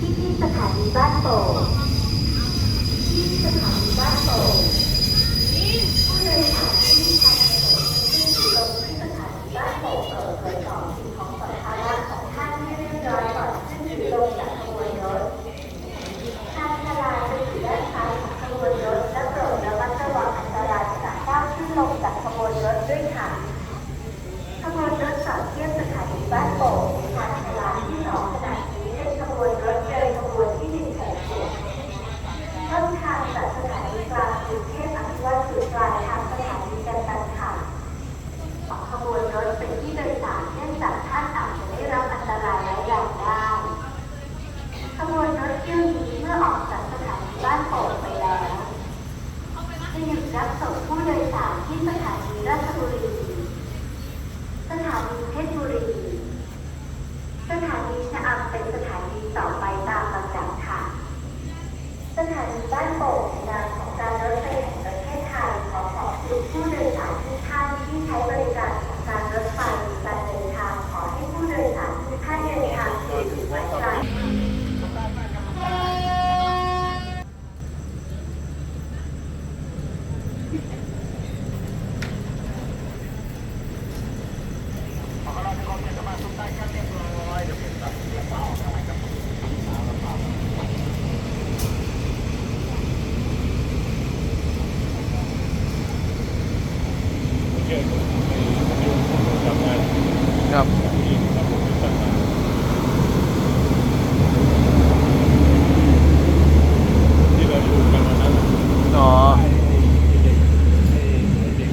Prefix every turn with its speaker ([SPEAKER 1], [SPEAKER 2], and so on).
[SPEAKER 1] ที่ที่สถานีบ้านโป่ง สถานีกลางกรุงเทพอภิวัตจุดปลายทางสถานีกันตันค่ะของขบวนรถเป็นที่โดยสารเนื่องจากท่านอาจจะได้รับอันตรายร้ายแรงได้ขบวนรถเที่ยวนี้เมื่อออกจากสถานีบ้านโป่งไปแล้วจะหยุดรับส่งผู้โดยสารที่สถานีราชบุรีสถานีเพชร